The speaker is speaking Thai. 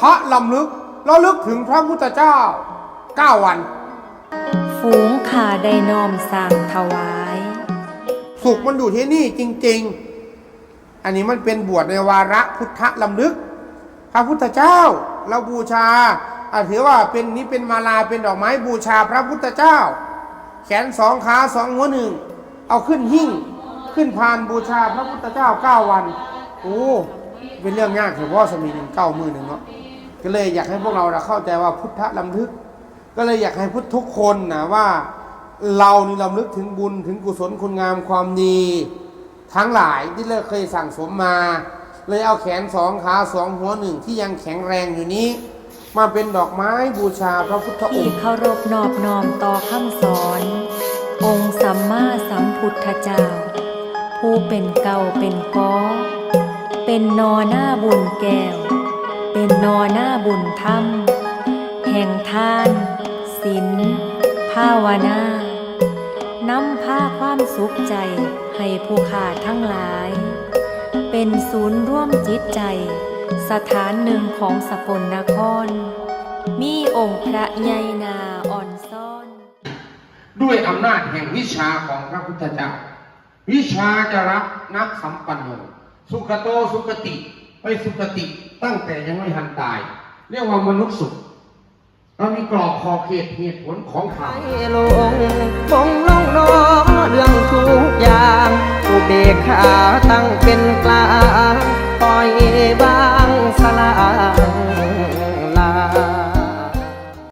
ธลำลึกแล้วลึกถึงพระพุทธเจ้าเก้าวัน ฝูงขาได้น้อมสร้างถวาย สุขมันอยู่ที่นี่จริง ๆ อันนี้มันเป็นบวชในวาระพุทธลำลึก พระพุทธเจ้าเราบูชาอะถือว่าเป็นนี้เป็นมาลาเป็นดอกไม้บูชาพระพุทธเจ้า แขนสองขาสองหัวหนึ่ง เอาขึ้นหิ้งขึ้นพานบูชาพระพุทธเจ้าเก้าวัน โอ้ เป็นเรื่องยากเฉพาะสมีหนึ่งเก้ามือหนึ่งเนาะก็เลยอยากให้พวกเราเข้าใจว่าพุทธลำลึก ก็เลยอยากให้พุทธทุกคนนะว่าเรานี่ลำลึกถึงบุญถึงกุศลคุณงามความดีทั้งหลายที่เราเคยสั่งสมมา เลยเอาแขนสองขาสองหัวหนึ่งที่ยังแข็งแรงอยู่นี้ มาเป็นดอกไม้บูชาพระพุทธองที่ค์เคารพนอบน้อมต่อคำสอน องค์สัมมาสัมพุทธเจ้า ผู้เป็นเก่าเป็นกอ เป็นนอหน้าบุญแก้ว เป็นนอหน้าบุญธรรม แห่งทานศีลภาวนานำพาความสุขใจให้ผู้ขาดทั้งหลาย เป็นศูนย์ร่วมจิตใจ สถานหนึ่งของสกลนคร มีองค์พระใหญ่นาอ่อนซ่อน ด้วยอำนาจแห่งวิชาของพระพุทธเจ้า วิชาจะรับนักสัมปันโน สุขโตสุขติไปสุขติตั้งแต่ยังไม่หันตาย เรียกว่ามนุษย์สุขเรามีกรอบขอบเขตเหตุผลของเขาให้ลงมองลงนอเรื่องทุกอย่างอุเบกขา